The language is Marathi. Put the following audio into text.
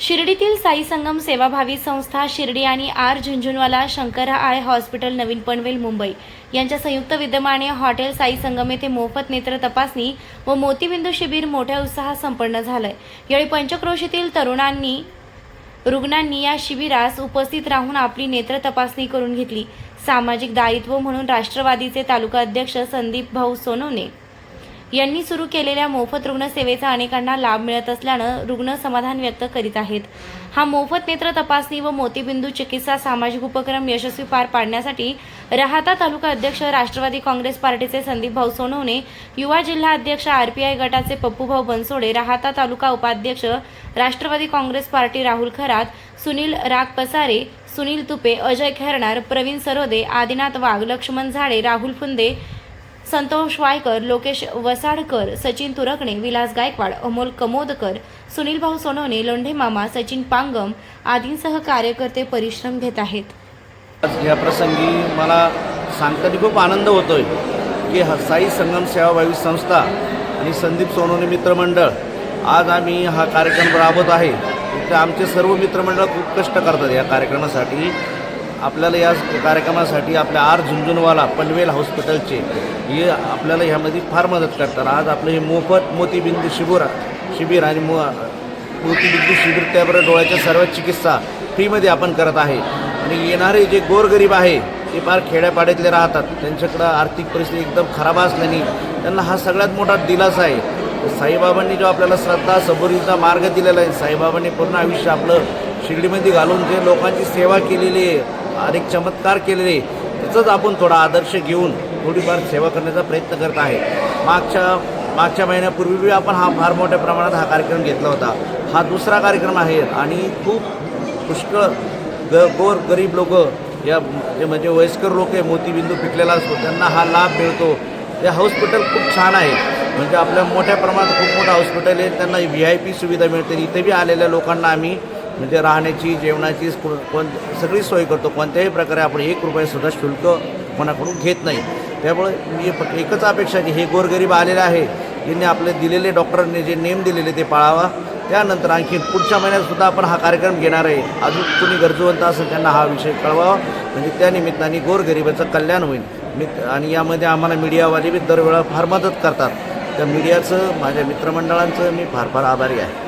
शिर्डीतील साई संगम सेवाभावी संस्था शिर्डी आणि R Jhunjhunwala Shankara eye hospital नवीन पनवेल मुंबई. यांच्या संयुक्त विद्यमाने हॉटेल साई संगम येथे मोफत नेत्र तपासणी व मोतीबिंदू शिबिर मोठ्या उत्साहात संपन्न झालंय. यावेळी पंचक्रोशीतील तरुणांनी रुग्णांनी या शिबिरास उपस्थित राहून आपली नेत्र तपासणी करून घेतली. सामाजिक दायित्व म्हणून राष्ट्रवादीचे तालुका अध्यक्ष संदीप भाऊ सोनवणे यांनी सुरू केलेल्या मोफत रुग्णसेवेचा अनेकांना लाभ मिळत असल्यानं रुग्ण समाधान व्यक्त करीत आहेत. हा मोफत नेत्र तपासणी व मोतीबिंदू चिकित्सा सामाजिक उपक्रम यशस्वी पार पाडण्यासाठी राहाता तालुका अध्यक्ष राष्ट्रवादी काँग्रेस पार्टीचे संदीप भाऊ सोनवणे युवा जिल्हा अध्यक्ष आरपीआय गटाचे पप्पूभाऊ बनसोडे राहता तालुका उपाध्यक्ष राष्ट्रवादी काँग्रेस पार्टी राहुल खरात सुनील राग पसारे सुनील तुपे अजय खेरणार प्रवीण सरोदे आदिनाथ वाघ लक्ष्मण झाडे राहुल फुंदे संतोष वायकर लोकेश वसाडकर सचिन तुरकणे विलास गायकवाड अमोल कमोदकर सुनीलभाऊ सोनवणे लोंढे मामा सचिन पांगम आदींसह कार्यकर्ते परिश्रम घेत आहेत. या प्रसंगी मला सांगताना खूप आनंद होतोय की साई संगम सेवाभावी संस्था आणि संदीप सोनवणे मित्रमंडळ आज आम्ही हा कार्यक्रम राबवत आहे. तर आमचे सर्व मित्रमंडळ खूप कष्ट करतात या कार्यक्रमासाठी. आपल्याला या कार्यक्रमासाठी आपल्या आर झुंझुनवाला पनवेल हॉस्पिटलचे हे आपल्याला ह्यामध्ये फार मदत करतात. आज आपलं हे मोफत मोतीबिंदू शिबिर शिबिर आणि मो मोतीबिंदू शिबिर त्याबरोबर डोळ्याच्या सर्व चिकित्सा फ्रीमध्ये आपण करत आहे. आणि येणारे जे गोरगरीब आहे ते फार खेड्यापाड्यातले राहतात. त्यांच्याकडं आर्थिक परिस्थिती एकदम खराब असल्याने त्यांना हा सगळ्यात मोठा दिलासा आहे. साईबाबांनी जो आपल्याला श्रद्धा सबुरीचा मार्ग दिलेला आहे साईबाबांनी पूर्ण आयुष्य आपलं शिर्डीमध्ये घालून जे लोकांची सेवा केलेली आहे अनेक चमत्कार केलेले त्याचाच आपण थोडा आदर्श घेऊन थोडीफार सेवा करण्याचा प्रयत्न करत आहे. मागच्या मागच्या महिन्यापूर्वी आपण हा फार मोठ्या प्रमाणात हा कार्यक्रम घेतला होता. हा दुसरा कार्यक्रम आहे आणि खूप पुष्कळ ग गोर गरीब लोक या जे म्हणजे वयस्कर लोक आहे मोतीबिंदू पिकलेला असतो त्यांना हा लाभ मिळतो. हे हॉस्पिटल खूप छान आहे. म्हणजे आपल्या मोठ्या प्रमाणात खूप मोठं हॉस्पिटल आहे त्यांना व्ही आय पी सुविधा मिळते. इथे बी आलेल्या लोकांना आम्ही म्हणजे राहण्याची जेवणाची कोण सगळी सोय करतो. कोणत्याही प्रकारे आपण एक रुपयासुद्धा शुल्क कोणाकडून घेत नाही. त्यामुळे मी फक्त एकच अपेक्षा की हे गोरगरीब आलेले आहे. यांनी आपले दिलेले डॉक्टरांनी जे नेम दिलेले ते पाळावा. त्यानंतर आणखी पुढच्या महिन्यात सुद्धा आपण हा कार्यक्रम घेणार आहे. अजून कुणी गरजवंत असेल त्यांना हा विषय कळवावा. म्हणजे त्या निमित्ताने गोरगरिबाचं कल्याण होईल. मी आणि यामध्ये आम्हाला मीडियावाले बी दरवेळा फार मदत करतात. त्या मीडियाचं माझ्या मित्रमंडळांचं मी फार फार आभारी आहे.